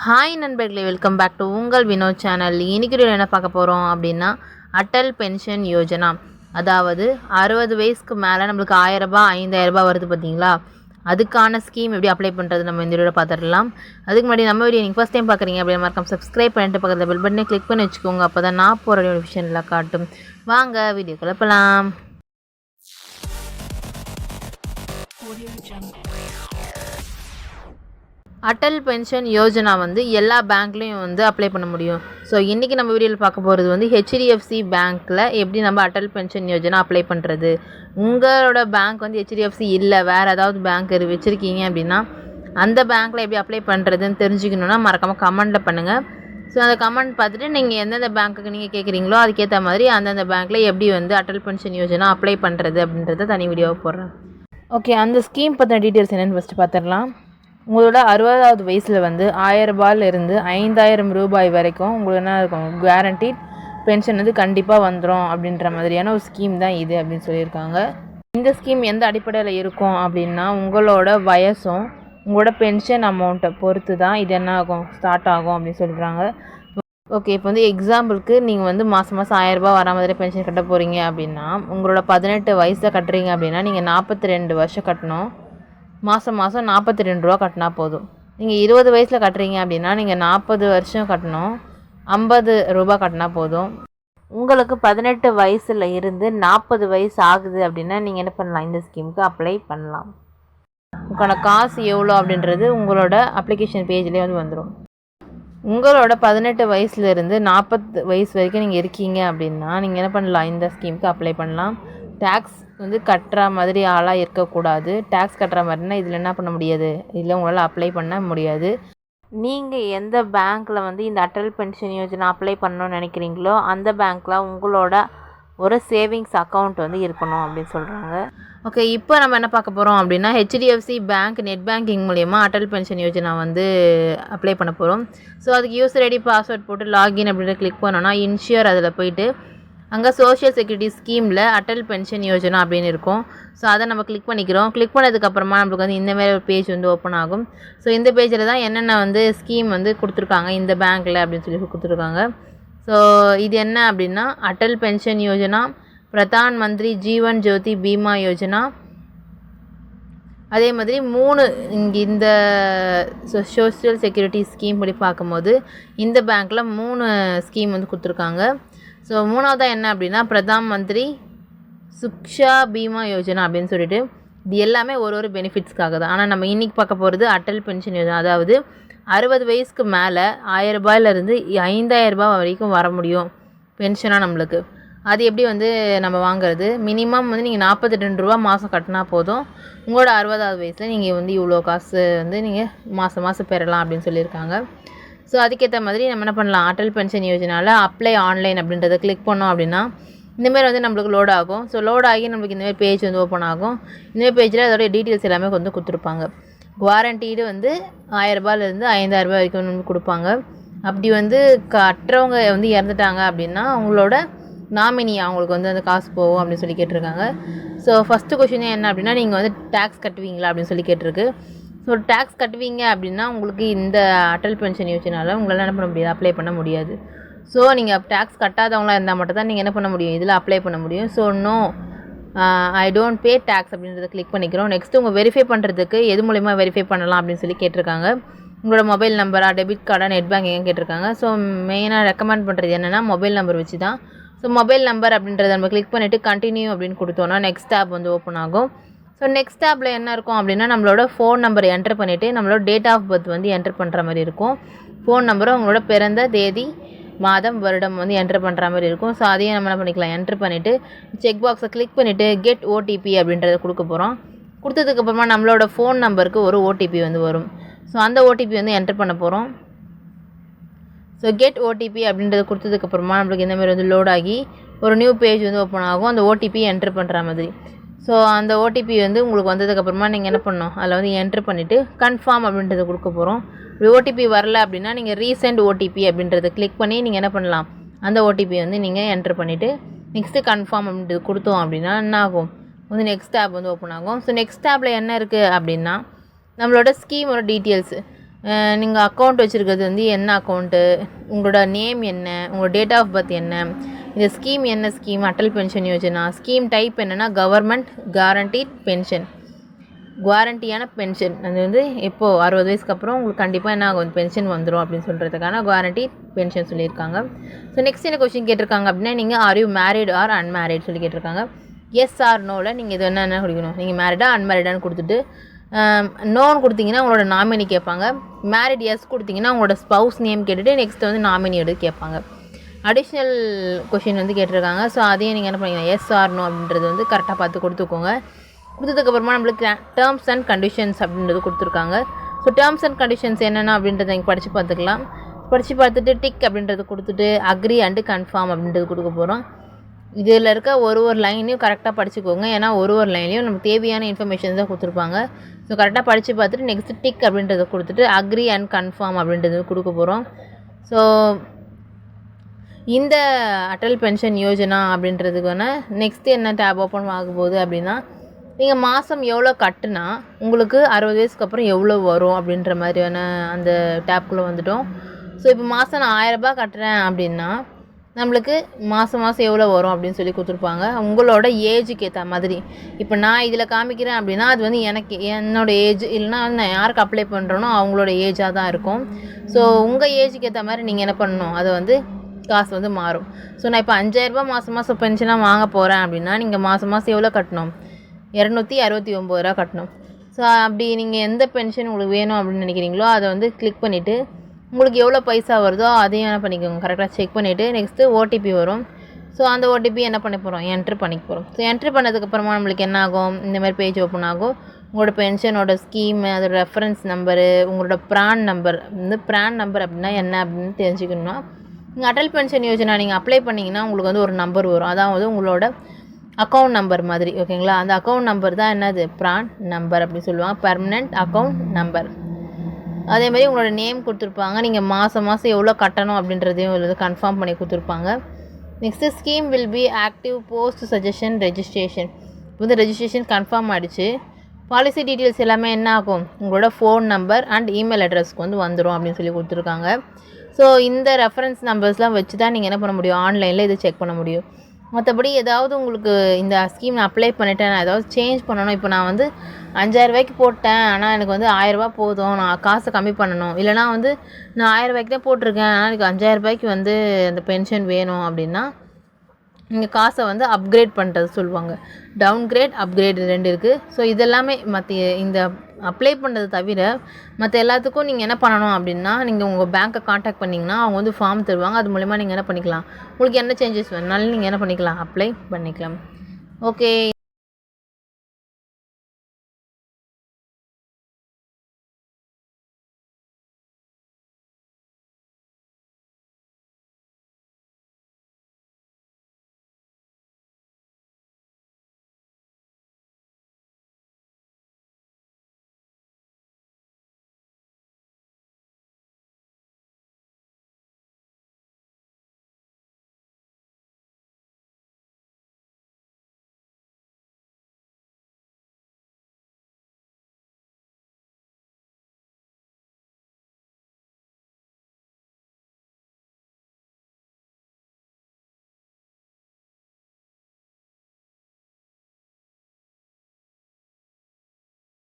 Hi நண்பர்களே welcome back to உங்கள் Vinod channel. இன்றைக்கி என்ன பார்க்க போகிறோம் அப்படின்னா அட்டல் பென்ஷன் யோஜனா. அதாவது அறுபது வயசுக்கு மேலே நம்மளுக்கு ஆயிரரூபா ஐந்தாயிரரூபா ஐந்தாயிரம் வருது பார்த்தீங்களா? அதுக்கான ஸ்கீம் எப்படி அப்ளை பண்ணுறது நம்ம இந்த வீடியோவில் பார்த்துடலாம். அதுக்கு முன்னாடி நம்ம வீடியோ நீங்கள் ஃபஸ்ட் டைம் பார்க்குறீங்க அப்படி மறக்காம சப்ஸ்கிரைப் பண்ணிட்டு பக்கத்தில் பெல் பட்டனை கிளிக் பண்ணி வச்சுக்கோங்க. அப்போ தான் நான் போகிற நோட்டிஃபிகேஷனில் காட்டும். வாங்க வீடியோ போகலாம் அட்டல் பென்ஷன் யோஜனா வந்து எல்லா பேங்க்லேயும் வந்து அப்ளை பண்ண முடியும். ஸோ இன்றைக்கி நம்ம வீடியோவில் பார்க்க போகிறது வந்து ஹெச்டிஎஃப்சி பேங்க்கில் எப்படி நம்ம அட்டல் பென்ஷன் யோஜனா அப்ளை பண்ணுறது உங்களோட பேங்க் வந்து ஹெச்டிஎஃப்சி இல்லை வேறு ஏதாவது பேங்க் வச்சுருக்கீங்க அப்படின்னா அந்த பேங்க்கில் எப்படி அப்ளை பண்ணுறதுன்னு தெரிஞ்சுக்கணுன்னா மறக்காமல் கமெண்ட்டில் பண்ணுங்கள் ஸோ அந்த கமெண்ட் பார்த்துட்டு நீங்கள் எந்தெந்த பேங்க்குக்கு நீங்கள் கேட்குறீங்களோ அதுக்கேற்ற மாதிரி அந்தந்த பேங்க்கில் எப்படி வந்து அட்டல் பென்ஷன் யோஜனா அப்ளை பண்ணுறது அப்படின்றத தனி வீடியோவை போடுறேன். ஓகே அந்த ஸ்கீம் பற்றின டீட்டெயில்ஸ் என்னென்னு ஃபஸ்ட்டு பார்த்துடலாம் உங்களோட அறுபதாவது வயசில் வந்து ஆயிரம் ஐந்தாயிரம் ரூபாய் வரைக்கும் உங்களுக்கு என்ன இருக்கும்? கேரண்டி பென்ஷன் வந்து கண்டிப்பாக வந்துடும் அப்படின்ற மாதிரியான ஒரு ஸ்கீம் தான் இது அப்படின்னு சொல்லியிருக்காங்க. இந்த ஸ்கீம் எந்த அடிப்படையில் இருக்கும் அப்படின்னா உங்களோட வயசும் உங்களோட பென்ஷன் அமௌண்ட்டை பொறுத்து தான் இது என்ன ஆகும் ஸ்டார்ட் ஆகும் அப்படின்னு சொல்கிறாங்க ஓகே இப்போ வந்து எக்ஸாம்பிளுக்கு நீங்கள் வந்து மாதம் மாதம் ஆயிரரூபா வரா மாதிரி பென்ஷன் கட்ட போகிறீங்க அப்படின்னா உங்களோட பதினெட்டு வயசில் கட்டுறீங்க அப்படின்னா நீங்கள் நாற்பத்தி ரெண்டு வருஷம் கட்டணும். மாதம் மாதம் நாற்பத்தி ரெண்டு ரூபா கட்டினா போதும். நீங்கள் இருபது வயசில் கட்டுறீங்க அப்படின்னா நீங்கள் நாற்பது வருஷம் கட்டணும். ஐம்பது ரூபா கட்டினா போதும். உங்களுக்கு பதினெட்டு வயசில் இருந்து நாற்பது வயசு ஆகுது அப்படின்னா நீங்கள் என்ன பண்ணலாம்? இந்த ஸ்கீமுக்கு அப்ளை பண்ணலாம். உங்களுக்கான காசு எவ்வளோ அப்படின்றது உங்களோட அப்ளிகேஷன் பேஜ்லேயே வந்து வந்துடும் உங்களோட பதினெட்டு வயசுலேருந்து நாற்பது வயசு வரைக்கும் நீங்கள் இருக்கீங்க அப்படின்னா நீங்கள் என்ன பண்ணலாம்? இந்த ஸ்கீமுக்கு அப்ளை பண்ணலாம். டேக்ஸ் வந்து கட்டுற மாதிரி ஆளாக இருக்கக்கூடாது. டேக்ஸ் கட்டுற மாதிரினா இதில் என்ன பண்ண முடியாது? இதில் உங்களால் அப்ளை பண்ண முடியாது. நீங்கள் எந்த பேங்க்கில் வந்து இந்த அட்டல் பென்ஷன் யோஜனா அப்ளை பண்ணணும்னு நினைக்கிறீங்களோ அந்த பேங்க்கில் உங்களோட ஒரு சேவிங்ஸ் அக்கௌண்ட் வந்து இருக்கணும் அப்படின்னு சொல்கிறாங்க ஓகே இப்போ நம்ம என்ன பார்க்க போகிறோம் அப்படின்னா ஹெச்டிஎஃப்சி பேங்க் நெட் பேங்கிங் மூலயமா அட்டல் பென்ஷன் யோஜனா வந்து அப்ளை பண்ண போகிறோம் ஸோ அதுக்கு யூசர் ஐடி பாஸ்வேர்ட் போட்டு லாகின் அப்படின்ற கிளிக் பண்ணோன்னா இன்ஷியர் அதில் போயிட்டு அங்கே சோஷியல் செக்யூரிட்டி ஸ்கீமில் அட்டல் பென்ஷன் யோஜனா அப்படின்னு இருக்கும். ஸோ அதை நம்ம கிளிக் பண்ணிக்கிறோம். கிளிக் பண்ணதுக்கப்புறமா நம்மளுக்கு வந்து இந்த மாதிரி ஒரு பேஜ் வந்து ஓப்பன் ஆகும். ஸோ இந்த பேஜில் தான் என்னென்ன வந்து ஸ்கீம் வந்து கொடுத்துருக்காங்க இந்த பேங்க்கில் அப்படின்னு சொல்லி கொடுத்துருக்காங்க. ஸோ இது என்ன அப்படின்னா அட்டல் பென்ஷன் யோஜனா பிரதான் மந்திரி ஜீவன் ஜோதி பீமா யோஜனா. அதே மாதிரி மூணு இங்கே இந்த சோஷியல் செக்யூரிட்டி ஸ்கீம் படி பார்க்கும்போது இந்த பேங்க்கில் மூணு ஸ்கீம் வந்து கொடுத்துருக்காங்க. ஸோ மூணாவதாக என்ன அப்படின்னா பிரதான் மந்திரி சுக்ஷா பீமா யோஜனா அப்படின்னு சொல்லிட்டு இது எல்லாமே ஒரு ஒரு பெனிஃபிட்ஸ்க்காக தான். ஆனால் நம்ம இன்றைக்கி பார்க்க போகிறது அட்டல் பென்ஷன் யோஜனா. அதாவது அறுபது வயசுக்கு மேலே ஆயிரம் ஐந்தாயிரரூபா ஐந்தாயிரம் ரூபாய் வரைக்கும் வர முடியும் பென்ஷனாக நம்மளுக்கு. அது எப்படி வந்து நம்ம வாங்குறது? மினிமம் வந்து நீங்கள் நாற்பத்தி ரெண்டு ரூபா மாதம் கட்டினா போதும். உங்களோட அறுபதாவது வயசில் நீங்கள் வந்து இவ்வளோ காசு வந்து நீங்கள் மாதம் மாதம் பெறலாம் அப்படின்னு சொல்லியிருக்காங்க. ஸோ அதுக்கேற்ற மாதிரி நம்ம என்ன பண்ணலாம்? அட்டல் பென்ஷன் யோஜனாவில் அப்ளை ஆன்லைன் அப்படின்றத கிளிக் பண்ணோம் அப்படின்னா இந்தமாரி வந்து நம்மளுக்கு லோட் ஆகும். ஸோ லோட் ஆகி நம்மளுக்கு இந்தமாரி பேஜ் வந்து ஓப்பன் ஆகும். இந்தமாரி பேஜில் அதோடைய டீட்டெயில்ஸ் எல்லாமே வந்து கொடுத்துருப்பாங்க. குவாரண்டீடு வந்து ஆயிரரூபாலேருந்து ஐந்தாயிரரூபா வரைக்கும் வந்து கொடுப்பாங்க. அப்படி வந்து கட்டுறவங்க வந்து இறந்துட்டாங்க அப்படின்னா அவங்களோட நாமினி அவங்களுக்கு வந்து அந்த காசு போகும் அப்படின்னு சொல்லி கேட்டிருக்காங்க. ஸோ ஃபஸ்ட்டு கொஷினே என்ன அப்படின்னா நீங்கள் வந்து டேக்ஸ் கட்டுவீங்களா அப்படின்னு சொல்லி கேட்டிருக்கு. ஸோ டேக்ஸ் கட்டுவீங்க அப்படின்னா உங்களுக்கு இந்த அட்டல் பென்ஷன் யோஜனாவில் உங்களால் என்ன பண்ண முடியாது? அப்ளை பண்ண முடியாது. ஸோ நீங்கள் டேக்ஸ் கட்டாதவங்களாக இருந்தால் மட்டும் தான் நீங்கள் என்ன பண்ண முடியும்? இதில் அப்ளை பண்ண முடியும். So no I don't pay tax அப்படின்றத கிளிக் பண்ணிக்கிறோம். நெக்ஸ்ட்டு உங்கள் வெரிஃபை பண்ணுறதுக்கு எது மூலிமா வெரிஃபை பண்ணலாம் அப்படின்னு சொல்லி கேட்டிருக்காங்க. உங்களோட மொபைல் நம்பரா டெபிட் கார்டாக நெட் பேங்கிங்காக கேட்டிருக்காங்க. ஸோ மெயினாக ரெக்கமெண்ட் பண்ணுறது என்னென்னா மொபைல் நம்பர் வச்சு தான் ஸோ மொபைல் நம்பர் அப்படின்றத நம்ம கிளிக் பண்ணிவிட்டு கண்டினியூ அப்படின்னு கொடுத்தோன்னா நெக்ஸ்ட் ஆப் வந்து ஓப்பன் ஆகும். ஸோ நெக்ஸ்ட் டேப்பில் என்ன இருக்கும் அப்படின்னா நம்மளோட ஃபோன் நம்பர் என்டர் பண்ணிவிட்டு நம்மளோட டேட் ஆஃப் பர்த் வந்து என்டர் பண்ணுற மாதிரி இருக்கும். ஃபோன் நம்பரும் உங்களோட பிறந்த தேதி மாதம் வருடம் வந்து என்டர் பண்ணுற மாதிரி இருக்கும். ஸோ அதையும் நம்ம என்ன பண்ணிக்கலாம் என்டர் பண்ணிவிட்டு செக் பாக்ஸை கிளிக் பண்ணிவிட்டு கெட் ஓடிபி அப்படின்றத கொடுக்க போகிறோம் கொடுத்ததுக்கப்புறமா நம்மளோட ஃபோன் நம்பருக்கு ஒரு ஓடிபி வந்து வரும். ஸோ அந்த ஓடிபி வந்து என்டர் பண்ண போகிறோம் ஸோ கெட் ஓடிபி அப்படின்றத கொடுத்ததுக்கப்புறமா நம்மளுக்கு இந்த மாதிரி வந்து லோட் ஆகி ஒரு நியூ பேஜ் வந்து ஓப்பன் ஆகும். அந்த ஓடிபி என்டர் பண்ணுற மாதிரி. ஸோ அந்த ஓடிபி வந்து உங்களுக்கு வந்ததுக்கப்புறமா நீங்கள் என்ன பண்ணணும்? அதில் வந்து என்ட்ரு பண்ணிவிட்டு கன்ஃபார்ம் அப்படின்றத கொடுக்க போகிறோம் இப்படி ஓடிபி வரல அப்படின்னா நீங்கள் ரீசெண்ட் ஓடிபி அப்படின்றத கிளிக் பண்ணி நீங்கள் என்ன பண்ணலாம்? அந்த ஓடிபி வந்து நீங்கள் என்ட்ரு பண்ணிவிட்டு நெக்ஸ்ட்டு கன்ஃபார்ம் அப்படின்றது கொடுத்தோம் அப்படின்னா என்ன ஆகும் வந்து நெக்ஸ்ட் ஆப் வந்து ஓப்பன் ஆகும். ஸோ நெக்ஸ்ட் ஆப்பில் என்ன இருக்குது அப்படின்னா நம்மளோட ஸ்கீமோட டீட்டெயில்ஸு நீங்கள் அக்கௌண்ட் வச்சுருக்கிறது வந்து என்ன அக்கௌண்ட்டு உங்களோட நேம் என்ன? உங்களோட டேட் ஆஃப் பர்த் என்ன? இந்த ஸ்கீம் என்ன scheme Atal pension Yojana. Scheme type என்னென்னா கவர்மெண்ட் கேரண்டி பென்ஷன் குவாரண்டியான பென்ஷன் அது வந்து எப்போது அறுபது வயசுக்கு அப்புறம் உங்களுக்கு கண்டிப்பாக என்ன ஆகும்? பென்ஷன் வந்துடும் அப்படின்னு சொல்கிறதுக்கான குவாரண்டி பென்ஷன் சொல்லியிருக்காங்க. ஸோ நெக்ஸ்ட் என்ன கொஸ்டின் கேட்டிருக்காங்க அப்படின்னா நீங்கள் are you married or unmarried சொல்லி கேட்டிருக்காங்க. எஸ் ஆர் நோவில் நீங்கள் இது என்னென்ன குடிக்கணும்? நீங்கள் மேரிடா அன்மேரிடான்னு கொடுத்துட்டு நோன்னு கொடுத்தீங்கன்னா உங்களோட நாமினி கேட்பாங்க. மேரிட் எஸ் கொடுத்தீங்கன்னா உங்களோட ஸ்பவுஸ் நேம் கேட்டுட்டு நெக்ஸ்ட் வந்து நாமினி எடுத்து கேட்பாங்க. அடிஷ்னல் கொஷின் வந்து கேட்டிருக்காங்க. ஸோ அதையும் நீங்கள் என்ன பண்ணீங்க எஸ் ஆர்னோ அப்படின்றது வந்து கரெக்டாக பார்த்து கொடுத்துக்கோங்க. கொடுத்ததுக்கப்புறமா நம்மளுக்கு டேர்ம்ஸ் அண்ட் கண்டிஷன்ஸ் அப்படின்றது கொடுத்துருக்காங்க. ஸோ டேர்ம்ஸ் அண்ட் கண்டிஷன்ஸ் என்னென்ன அப்படின்றத நீங்கள் படித்து பார்த்துக்கலாம். படித்து பார்த்துட்டு டிக் அப்படின்றது கொடுத்துட்டு அக்ரி அண்டு கன்ஃபார்ம் அப்படின்றது கொடுக்க போகிறோம் இதில் இருக்க ஒரு ஒரு லைனையும் கரெக்டாக படிச்சுக்கோங்க. ஏன்னா ஒரு ஒரு லைன்லையும் நமக்கு தேவையான இன்ஃபர்மேஷன் தான் கொடுத்துருப்பாங்க. ஸோ கரெக்டாக படித்து பார்த்துட்டு நெக்ஸ்ட் டிக் அப்படின்றத கொடுத்துட்டு அக்ரி அண்ட் கன்ஃபார்ம் அப்படின்றது கொடுக்க போகிறோம் ஸோ இந்த அட்டல் பென்ஷன் யோஜனா அப்படின்றதுக்கான நெக்ஸ்ட் என்ன டேப் ஓப்பன் ஆக போகுது அப்படின்னா நீங்கள் மாதம் எவ்வளோ கட்டுனா உங்களுக்கு அறுபது வயசுக்கு அப்புறம் எவ்வளோ வரும் அப்படின்ற மாதிரியான அந்த டேப்குள்ளே வந்துட்டோம். ஸோ இப்போ மாதம் நான் ஆயரரூபா கட்டுறேன் அப்படின்னா நம்மளுக்கு மாதம் மாதம் எவ்வளோ வரும் அப்படின்னு சொல்லி கொடுத்துருப்பாங்க. உங்களோட ஏஜுக்கு ஏற்ற மாதிரி. இப்போ நான் இதில் காமிக்கிறேன் அப்படின்னா அது வந்து எனக்கு என்னோடய ஏஜ் இல்லைனா நான் யாருக்கு அப்ளை பண்ணுறேனோ அவங்களோட ஏஜாக தான் இருக்கும். ஸோ உங்கள் ஏஜுக்கு ஏற்ற மாதிரி நீங்கள் என்ன பண்ணணும்? அதை வந்து காசு வந்து மாறும். ஸோ நான் இப்போ அஞ்சாயிரரூபா மாதம் மாதம் பென்ஷனாக வாங்க போகிறேன் அப்படின்னா நீங்கள் மாதம் மாதம் எவ்வளோ கட்டணும்? இரநூத்தி அறுபத்தி ஒம்பது ரூபா கட்டணும். ஸோ அப்படி நீங்கள் எந்த பென்ஷன் உங்களுக்கு வேணும் அப்படின்னு நினைக்கிறீங்களோ அதை வந்து கிளிக் பண்ணிவிட்டு உங்களுக்கு எவ்வளோ பைசா வருதோ அதையும் என்ன பண்ணிக்கோங்க. கரெக்டாக செக் பண்ணிவிட்டு நெக்ஸ்ட்டு ஓடிபி வரும். ஸோ அந்த ஓடிபி என்ன பண்ண போகிறோம் என்ட்ரு பண்ணிக்க போகிறோம் ஸோ என்ட்ரு பண்ணதுக்கப்புறமா நம்மளுக்கு என்ன ஆகும்? இந்த மாதிரி பேஜ் ஓப்பன் ஆகும். உங்களோட பென்ஷனோட ஸ்கீமு அதோட ரெஃபரன்ஸ் நம்பரு உங்களோட ப்ரான் நம்பர் வந்து ப்ரான் நம்பர் அப்படின்னா என்ன அப்படின்னு தெரிஞ்சுக்கணும்னா நீங்கள் அடல் பென்ஷன் யோஜனா நீங்கள் அப்ளை பண்ணிங்கன்னா உங்களுக்கு வந்து ஒரு நம்பர் வரும். அதாவது உங்களோட அக்கௌண்ட் நம்பர் மாதிரி ஓகேங்களா அந்த அக்கௌண்ட் நம்பர் தான் என்னது? ப்ரான் நம்பர் அப்படின்னு சொல்லுவாங்க. பர்மனெண்ட் அக்கௌண்ட் நம்பர் அதே மாதிரி உங்களோட நேம் கொடுத்துருப்பாங்க. நீங்கள் மாதம் மாதம் எவ்வளோ கட்டணும் அப்படின்றதையும் வந்து கன்ஃபார்ம் பண்ணி கொடுத்துருப்பாங்க. Next scheme will be active post suggestion registration இப்போ வந்து ரெஜிஸ்ட்ரேஷன் கன்ஃபார்ம் ஆகிடுச்சு பாலிசி டீட்டெயில்ஸ் எல்லாமே என்ன ஆகும்? உங்களோட ஃபோன் நம்பர் அண்ட் இமெயில் அட்ரஸ்க்கு வந்து வந்துடும் அப்படின்னு சொல்லி கொடுத்துருக்காங்க. ஸோ இந்த ரெஃபரன்ஸ் நம்பர்ஸ்லாம் வச்சு தான் நீங்கள் என்ன பண்ண முடியும்? ஆன்லைனில் இதை செக் பண்ண முடியும். மற்றபடி ஏதாவது உங்களுக்கு இந்த ஸ்கீம் நான் அப்ளை பண்ணிட்டேன் நான் ஏதாவது சேஞ்ச் பண்ணணும். இப்போ நான் வந்து அஞ்சாயிரரூபாய்க்கு போட்டேன். ஆனால் எனக்கு வந்து ஆயிரரூபா போதும். நான் காசை கம்மி பண்ணணும். இல்லைனா வந்து நான் ஆயிரரூபாய்க்கு தான் போட்டிருக்கேன். ஆனால் எனக்கு அஞ்சாயிரரூபாய்க்கு வந்து அந்த பென்ஷன் வேணும் அப்படின்னா நீங்கள் காசை வந்து அப்கிரேட் பண்ணுறது சொல்லுவாங்க. டவுன் கிரேட் அப்கிரேட் ரெண்டு இருக்குது ஸோ இதெல்லாமே மற்ற இந்த அப்ளை பண்ணுறது தவிர மற்ற எல்லாத்துக்கும் நீங்கள் என்ன பண்ணணும் அப்படின்னா நீங்கள் உங்கள் பேங்க்கை காண்டாக்ட் பண்ணிங்கன்னா அவங்க வந்து ஃபார்ம் தருவாங்க. அது மூலிமா நீங்கள் என்ன பண்ணிக்கலாம்? உங்களுக்கு என்ன சேஞ்சஸ் வேணுனாலும் நீங்கள் என்ன பண்ணிக்கலாம்? அப்ளை பண்ணிக்கலாம். ஓகே